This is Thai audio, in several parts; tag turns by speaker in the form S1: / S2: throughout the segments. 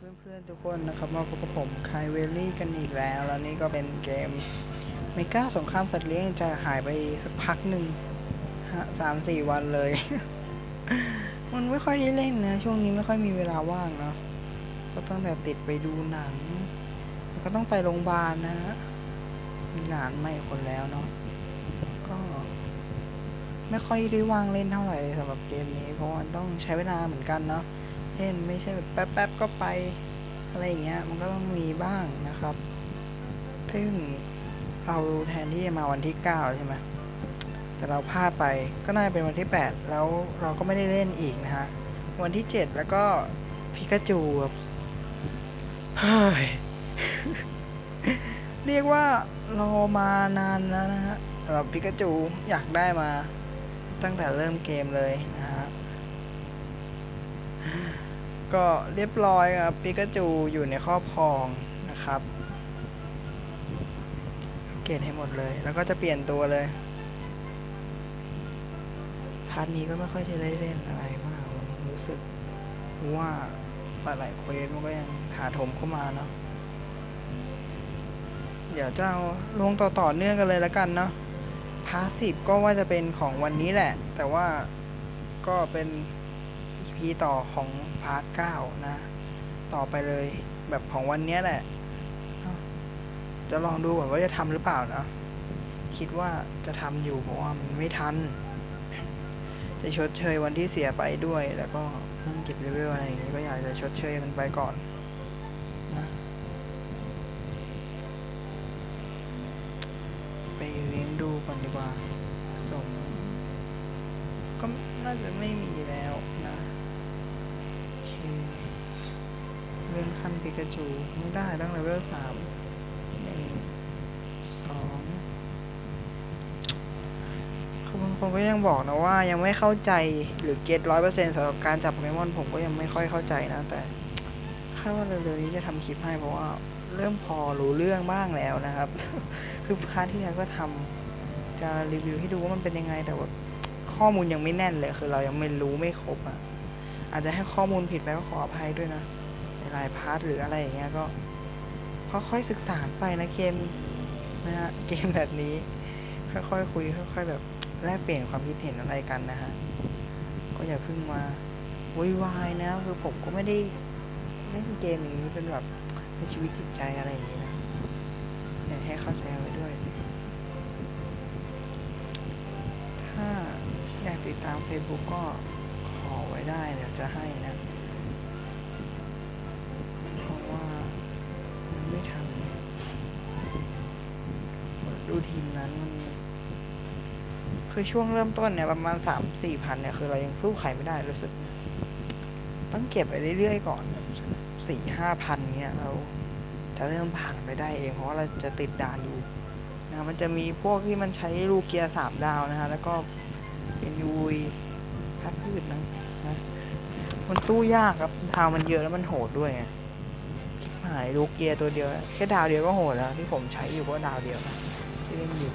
S1: เพื่อนๆทุกคนนะครับมาพบกับผมคายเวลลี่กันอีกแล้ว แล้วนี่ก็เป็นเกมเมกาสงครามสัตว์เลี้ยงจะหายไปสักพักหนึ่งสามสี่วันเลย มันไม่ค่อยได้เล่นนะ ช่วงนี้ไม่ค่อยมีเวลาว่างเนาะก็ตั้งแต่ติดไปดูหนัง ก็ต้องไปโรงพยาบาลนะฮะมีหลานใหม่คนแล้วเนาะก็ ไม่ค่อยได้ว่างเล่นเท่าไหร่สำหรับเกมนี้ เพราะมันต้องใช้เวลาเหมือนกันเนาะ เล่น ไม่ใช่แบบแป๊บๆก็ไปอะไรอย่างเงี้ย มันก็ต้องมีบ้างนะครับ ซึ่งเราแทนที่จะมาวันที่เก้าใช่ไหมแต่เราพลาดไปก็น่าจะเป็นวันที่แปดแล้วเราก็ไม่ได้เล่นอีกนะฮะ วันที่เจ็ดแล้วก็พิกาจูแบบเฮ้ยเรียกว่ารอมานานแล้วนะฮะสำหรับพิกาจูอยากได้มาตั้งแต่เริ่มเกมเลยนะฮะ ก็เรียบร้อยครับปิกาจูอยู่ในครอบครองนะครับเกณฑ์ให้หมดเลย แล้วก็จะเปลี่ยนตัวเลย พาร์ทนี้ก็ไม่ค่อยจะได้เล่นอะไรมาก รู้สึกว่าหลายๆเควสมันก็ยังถาโถมเข้ามาเนาะเดี๋ยวจะเอาลงต่อต่อเนื่องกันเลยแล้วกันเนาะพาสิบก็ว่าจะเป็นของวันนี้แหละ แต่ว่าก็เป็น ต่อของพาร์ทเก้านะ ต่อไปเลยแบบของวันนี้แหละ จะลองดูก่อนว่าจะทำหรือเปล่านะคิดว่าจะทำอยู่เพราะว่ามันไม่ทัน จะชดเชยวันที่เสียไปด้วย แล้วก็เพิ่งเก็บเลเวอะไรอย่างงี้ก็อยากจะชดเชยมันไปก่อนนะไปเลี้ยงดูก่อนดีกว่าสมก็น่าจะไม่มีแล้วนะ เคเลื่อนขั้นปิกาจูไม่ได้ตั้งเลเวลสามหนึ่งสองคือบางคนก็ยังบอกนะว่ายังไม่เข้าใจหรือเก็ตร้อยเปอร์เซ็นต์สำหรับการจับโปเกมอนผมก็ยังไม่ค่อยเข้าใจนะ แต่คาดว่าเร็วๆนี้จะทำคลิปให้เพราะว่าเริ่มพอรู้เรื่องบ้างแล้วนะครับ คือพาร์ทที่แล้วก็ทำจะรีวิวให้ดูว่ามันเป็นยังไงแต่ว่าข้อมูลยังไม่แน่นเลยคือเรายังไม่รู้ไม่ครบอะ อาจจะให้ข้อมูลผิดไปก็ขออภัยด้วยนะในหลายพาร์ทหรืออะไรอย่างเงี้ยก็ค่อยๆศึกษาไปนะเกมนะฮะเกมแบบนี้ ค่อยๆคุยค่อย ๆ แบบแลกเปลี่ยนความคิดเห็นอะไรกันนะฮะก็อย่าเพิ่งมาวุ่นวายนะคือผมก็ไม่ได้เล่นเกมอย่างนี้เป็นแบบเป็นชีวิตจิตใจอะไรอย่างนี้นะอยากให้เข้าใจไว้ด้วย ถ้าอยากติดตาม Facebook ก็ อไว้ได้เดี๋ยวจะให้นะเพราะว่ามันไม่ทันดูทีมนั้นมันคือช่วงเริ่มต้นเนี่ยประมาณสามสี่พันเนี่ยคือเรายังสู้ใครไม่ได้รู้สึก ต้องเก็บไปเรื่อยๆก่อนสี่ห้าพันเนี่ยเราจะเริ่มผ่านไปได้เองเพราะว่าเราจะติดด่านอยู่นะมันจะมีพวกที่มันใช้ลูกเกียร์สามดาวนะฮะแล้วก็เป็นยูยพัดพืชนนะ มันตู้ยากครับดาวมันเยอะแล้วมันโหดด้วยไงคิดหายลูกเกียร์ตัวเดียว แค่ดาวเดียวก็โหดแล้ว ที่ผมใช้อยู่ก็ดาวเดียวนะที่เล่นอยู่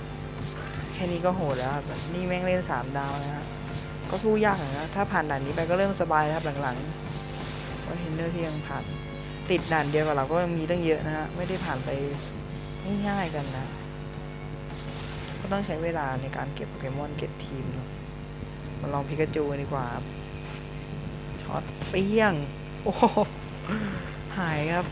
S1: แค่นี้ก็โหดแล้วแบบนี่แม่งเล่นสามดาวนะฮะก็สู้ยากนะถ้าผ่านด่านนี้ไปก็เริ่มสบายครับหลังๆก็เห็นเนอร์ที่ยังผ่านติดด่านเดียวกับเราก็ยังมีตั้งเยอะนะฮะไม่ได้ผ่านไปง่ายๆกันนะก็ต้องใช้เวลาในการเก็บโปเกมอนเก็บทีมเนอะมาลองพิกาจูดีกว่าครับ ช็อตเปี้ยง โอ้โหหายครับ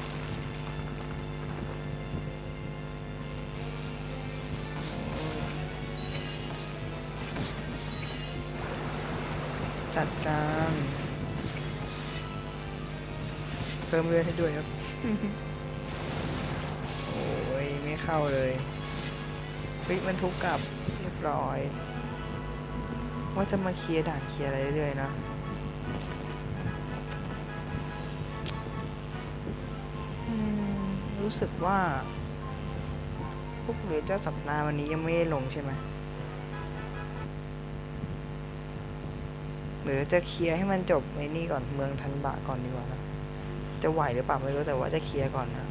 S1: จัดการเพิ่มเลือดให้ด้วยครับ โอ้ย ไม่เข้าเลยฟิกมันทุกกลับเรียบร้อย ว่าจะมาเคลียร์ด่านเคลียร์อะไรเรื่อยๆนะ รู้สึกว่า พวกเหลือเจ้าสัปดาห์วันนี้ยังไม่ได้ลงใช่ไหมหรือจะเคลียร์ให้มันจบในนี่ก่อนเมืองทันบะก่อนดีกว่านะจะไหวหรือเปล่าไม่รู้แต่ว่าจะเคลียร์ก่อนนะ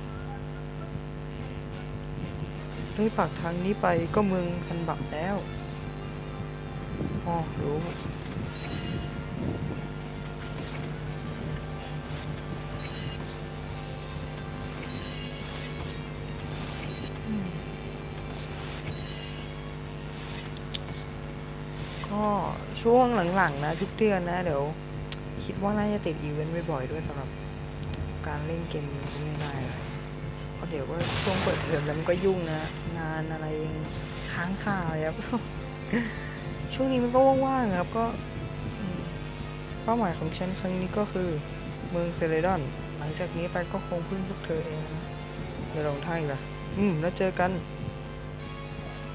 S1: ด้วยปากทางนี้ไปก็เมืองทันบะแล้วอ๋อรู้ หลังๆนะทุกเดือนนะ เดี๋ยวคิดว่าน่าจะติดอีเวนต์บ่อยๆด้วยสำหรับการเล่นเกมนี้ก็ไม่ได้เลยเพราะเดี๋ยวก็ช่วงเปิดเทอมแล้วมันก็ยุ่งนะ งานอะไรยังค้างคาครับช่วงนี้มันก็ว่างๆครับก็เป้าหมายของฉันครั้งนี้ก็คือเมืองเซเลดอน หลังจากนี้ไปก็คงพึ่งพวกเธอเองนะในลงท่าอีกละอืมแล้วเจอกัน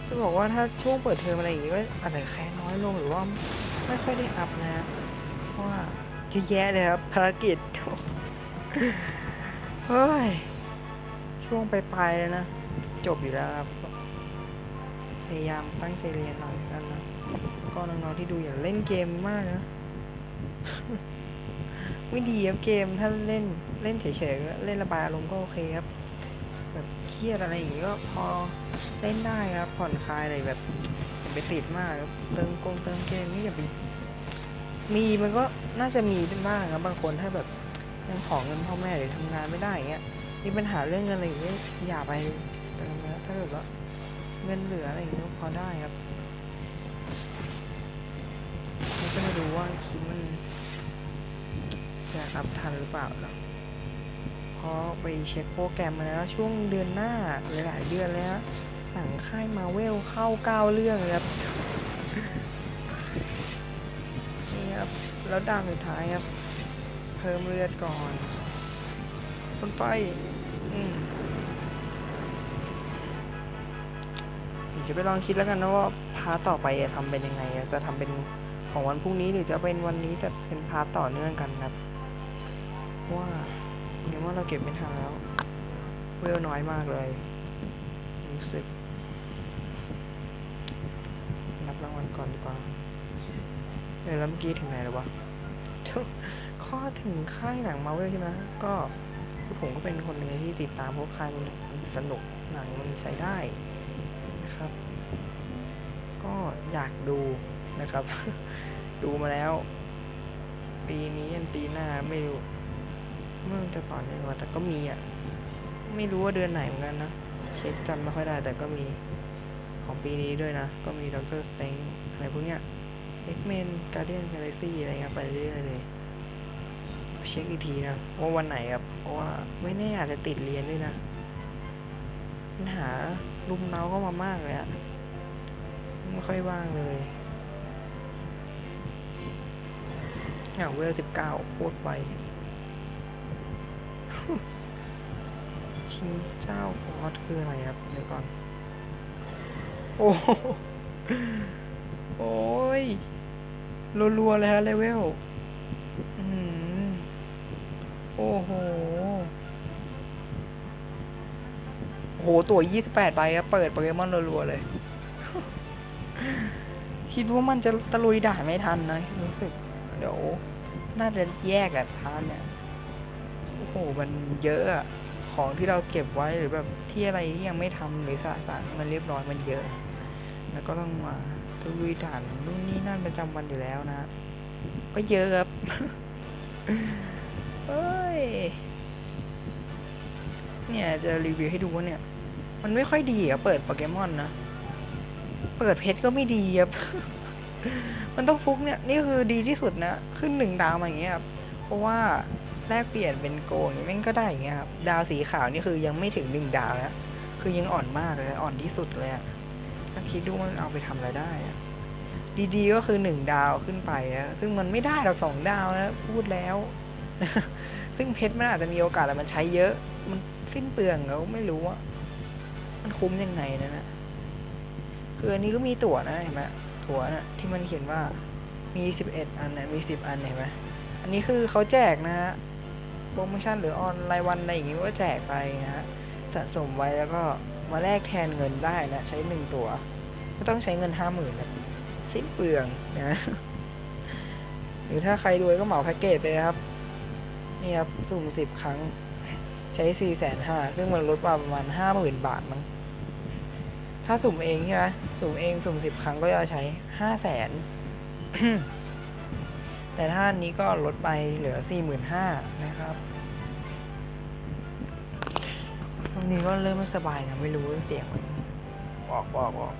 S1: จะบอกว่าถ้าช่วงเปิดเทอมอะไรอย่างงี้ก็อาจจะแค่น้อยลงหรือว่า ไม่ค่อยได้อัพนะเพราะว่าเยอะแยะเลยครับภารกิจเฮ้ยช่วงปลายๆเลยนะ จบอยู่แล้วครับ พยายามตั้งใจเรียนหน่อยกันนะก็น้องๆที่ดูอย่าเล่นเกมมากนะไม่ดีครับเกมถ้าเล่นเล่นเฉยๆก็เล่นระบายอารมณ์ก็โอเคครับแบบเครียดอะไรอย่างงี้ก็พอเล่นได้ครับผ่อนคลายอะไรแบบ ไปติดมากครับเติมกงเติมเกมนี่อย่าไปมีมันก็น่าจะมีบ้างครับบางคนถ้าแบบยังของเงินพ่อแม่หรือทำงานไม่ได้อย่างเงี้ยมีปัญหาเรื่องเงินอะไรอย่างเงี้ยอย่าไปเติมนะถ้าเกิดว่าเงินเหลืออะไรอย่างเงี้ยพอได้ครับแล้วก็ม่รู้ว่าคลิปมันจะอัพทันหรือเปล่าเนาะพราะไปเช็คโปรแกรมมาแล้วช่วงเดือนหน้าหลายๆเดือนแล้ว หนังค่ายมาเวลเข้าเก้าเรื่องครับนี่ครับ แล้วดาวสุดท้ายครับ เพิ่มเลือดก่อนคนไฟอืมจะไปลองคิดแล้วกันนะว่าพาต่อไปจะทำเป็นยังไง จะทำเป็นของวันพรุ่งนี้หรือจะเป็นวันนี้แต่เป็นพาต่อเนื่องกันนะครับ ว่าเดี๋ยวว่าเราเก็บไม่ทันแล้ว เวลน้อยมากเลยรู้สึก รับรางวัล ก่อนดีกว่า เออแล้วเมื่อกี้ถึงไหนแล้ววะข้อถึงค่ายหนังมาเวลใช่ไหมก็ผมก็เป็นคนหนึ่งที่ติดตามพวกค่ายมันสนุกหนังมันใช้ได้นะครับ ก็อยากดูนะครับ ดูมาแล้ว ปีนี้ยันปีหน้าไม่รู้เมื่อจะต่อเนื่องว่าแต่ก็มีอะ ไม่รู้ว่าเดือนไหนเหมือนกันนะ เช็คจำไม่ค่อยได้แต่ก็มี ของปีนี้ด้วยนะ ก็มีด็อกเตอร์สเตงอะไรพวกเนี้ย X-Men Guardian Galaxy อะไรเงี้ยไปเรื่อยๆเลยเช็คอีกทีนะว่าวันไหนครับ เพราะว่าไม่แน่อาจจะติดเรียนด้วยนะปัญหารุมเราก็มามากเลยอะไม่ค่อยว่างเลยอย่าเวลสิบเก้าโคตรไวชิงเจ้าของออสคืออะไรครับ เดี๋ยวก่อน โอ้โหโอ้ยรัวๆเลยฮะเลเวลอืมโอ้โหโอโห ตัว 28ใบครับเปิดโปเกมอนรัวๆเลย คิดว่ามันจะตะลุยด่าไม่ทันนะ รู้สึก เดี๋ยว น่าจะแยกอะทานเนี่ย โอ้โห มันเยอะอะของที่เราเก็บไว้หรือแบบที่อะไรที่ยังไม่ทำหรือสะสางมันเรียบร้อยมันเยอะ แล้วก็ต้องมาตะลุยด่านนู่นนี่นั่นประจำวันอยู่แล้วนะ ก็เยอะครับเอ้ย เนี่ยจะรีวิวให้ดูว่าเนี่ย มันไม่ค่อยดีอะเปิดโปเกมอนนะ เปิดเพชรก็ไม่ดีครับ มันต้องฟุกเนี่ย นี่คือดีที่สุดนะ ขึ้นหนึ่งดาวมาอย่างเงี้ยครับ เพราะว่าแลกเปลี่ยนเป็นโกอย่างงี้แม่งก็ได้อย่างเงี้ยครับ ดาวสีขาวนี่คือยังไม่ถึงหนึ่งดาวนะ คือยังอ่อนมากเลย อ่อนที่สุดเลยอะ ถ้าคิดดูมันเอาไปทำอะไรได้อะดีๆก็คือหนึ่งดาวขึ้นไปอะซึ่งมันไม่ได้หรอกสองดาวนะพูดแล้ว ซึ่งเพชรมันอาจจะมีโอกาสแต่มันใช้เยอะ มันสิ้นเปลืองแล้วไม่รู้ว่ามันคุ้มยังไงนะนะคืออันนี้ก็มีตั๋วนะเห็นไหมตั๋วน่ะที่มันเขียนว่ามีสิบเอ็ดอันนะมีสิบอันเห็นไหมอันนี้คือเขาแจกนะฮะโปรโมชั่นหรือออนรายวันอะไรอย่างงี้ก็แจกไปนะฮะสะสมไว้แล้วก็ มาแลกแทนเงินได้นะ ใช้หนึ่งตัวไม่ต้องใช้เงินห้าหมื่นนะสิ้นเปลืองนะหรือถ้าใครรวยก็เหมาแพ็กเกจไปเลยครับ นี่ครับ สุ่มสิบครั้ง ใช้สี่แสนห้าซึ่งมันลดมาประมาณห้าหมื่นบาทมั้งถ้าสุ่มเองใช่ไหมสุ่มเองสุ่มสิบครั้งก็จะใช้ห้าแสนแต่ถ้าอันนี้ก็ลดไปเหลือสี่หมื่นห้านะครับ นี้ก็เริ่มไม่สบายนะไม่รู้เสียงมันออกออกออก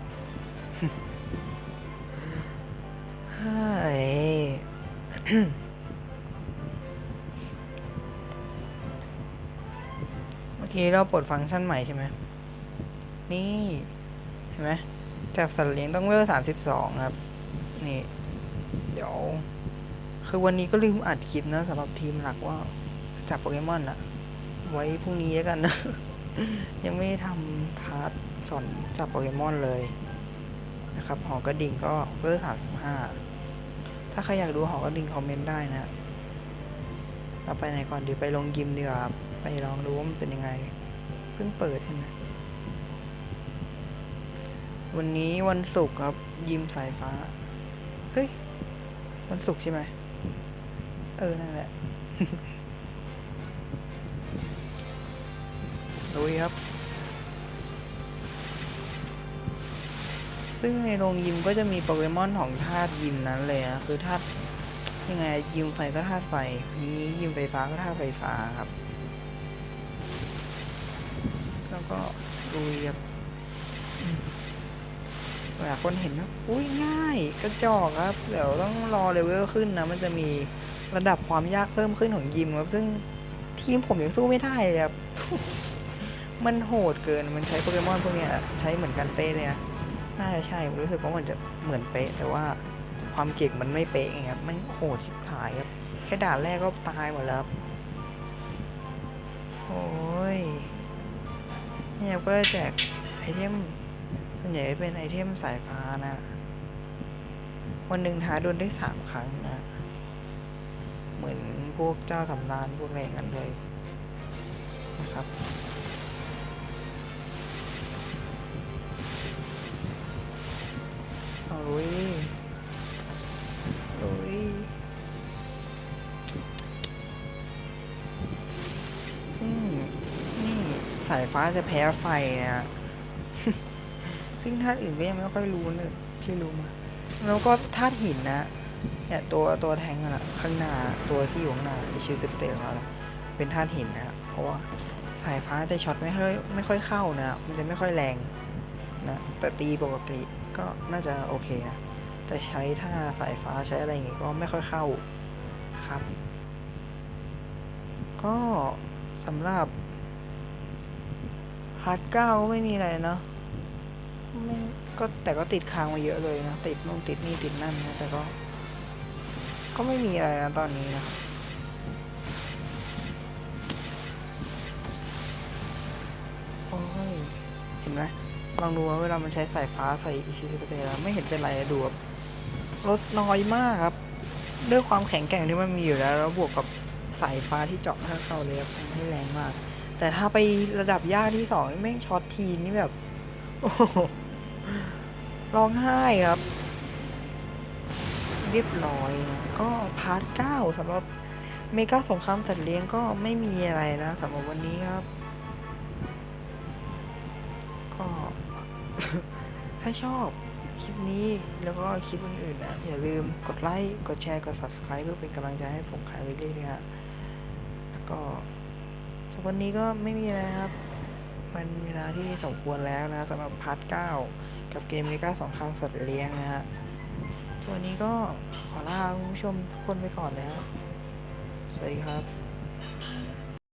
S1: เมื่อกี้เราปลดฟังก์ชันใหม่ใช่ไหม นี่ เห็นไหมจับสัตว์เลี้ยงต้องเวลสามสิบสองครับ นี่ เดี๋ยว คือวันนี้ก็ลืมอัดคลิปนะสำหรับทีมหลักว่าจับโปเกมอนอะไว้พรุ่งนี้แล้วกันนะ ยังไม่ทำพาร์ทสอนจับโปเกมอนเลยนะครับหอกระดิ่งก็เวลสามสิบห้าถ้าใครอยากดูหอกระดิ่งคอมเมนต์ได้นะเราไปไหนก่อนดีไปลงยิมดีกว่าไปลองดูว่ามันเป็นยังไง เพิ่งเปิดใช่ไหมวันนี้วันศุกร์ครับ ยิมสายฟ้า เฮ้ย วันศุกร์ใช่ไหม เออ นั่นแหละ ลุยครับ ซึ่งในโรงยิมก็จะมีโปเกมอนของธาตุยิมนั้นเลยนะคือธาตุยังไงยิมไฟก็ธาตุไฟนี้ยิมไฟฟ้าก็ธาตุไฟฟ้าครับ แล้วก็ลุยครับเวลายคนเห็นนะอุ้ยง่ายกระจอกครับ เดี๋ยวต้องรอเลเวลขึ้นนะ มันจะมีระดับความยากเพิ่มขึ้นของยิมครับ ซึ่งทีมผมยังสู้ไม่ได้เลยครับ มันโหดเกิน มันใช้โปเกมอนพวกเนี้ยใช้เหมือนกันเป๊ะเลยนะ น่าจะใช่ผมรู้สึกว่ามันจะเหมือนเป๊ะ แต่ว่าความเก่งมันไม่เป๊ะไงครับมันโหดชิบหายครับ แค่ด่านแรกก็ตายหมดแล้วโอ้ย เนี่ยก็แจกไอเทมส่วนใหญ่เป็นไอเทมสายฟ้านะ วันหนึ่งท้าโดนได้สามครั้งนะ เหมือนพวกเจ้าสำรานพวกอะไรอย่างนั้นเลยนะครับ อาลุยลุยอืมนี่สายฟ้าจะแพ้ไฟนะซึ่งธาตุอื่นก็ยังไม่ค่อยรู้เลยที่รู้มา แล้วก็ธาตุหินนะเนี่ยตัวตัวแทงอะนะข้างหน้าตัวที่อยู่ข้างหน้ามีชื่อเต็มๆแล้วนะเป็นธาตุหินนะเพราะว่าสายฟ้าจะช็อตไม่ค่อยไม่ค่อยเข้านะมันจะไม่ค่อยแรงนะแต่ตีปกติ ก็น่าจะโอเคนะ แต่ใช้ถ้าสายฟ้าใช้อะไรอย่างงี้ก็ไม่ค่อยเข้าครับ ก็สำหรับฮาร์ดเก้าก็ไม่มีอะไรเนาะไม่ก็แต่ก็ติดค้างมาเยอะเลยนะ ติดนู่นติดนี่ติดนั่นนะแต่ก็ ก็ไม่มีอะไรนะตอนนี้นะครับโอ้ยเห็นไหม ลองดูว่าเวลามันใช้สายฟ้าใส่อิชิสเตแล้วไม่เห็นเป็นไรดูแบบลดน้อยมากครับด้วยความแข็งแกร่งที่มันมีอยู่แล้ว แล้วบวกกับสายฟ้าที่เจาะให้เข้าเลยครับให้แรงมาก แต่ถ้าไประดับยากที่สองแม่งช็อตทีนี่แบบโอ้ร้องไห้ครับ เรียบร้อยก็พาร์ทเก้าสำหรับเมกาสงครามสัตว์เลี้ยงก็ไม่มีอะไรนะสำหรับวันนี้ครับ ถ้าชอบคลิปนี้แล้วก็คลิปอื่นๆนะ อย่าลืมกดไลค์ กดแชร์ กด subscribe เพื่อเป็นกำลังใจให้ผมขายไปเรื่อยๆนะฮะแล้วก็สำหรับวันนี้ก็ไม่มีอะไรครับ มันเวลาที่สมควรแล้วนะสำหรับพาร์ทเก้ากับเกมเมกาสองคำสัตว์เลี้ยงนะฮะส่วนนนี้ก็ขอลาคุณผู้ชมทุกคนไปก่อนแล้ว สวัสดีครับ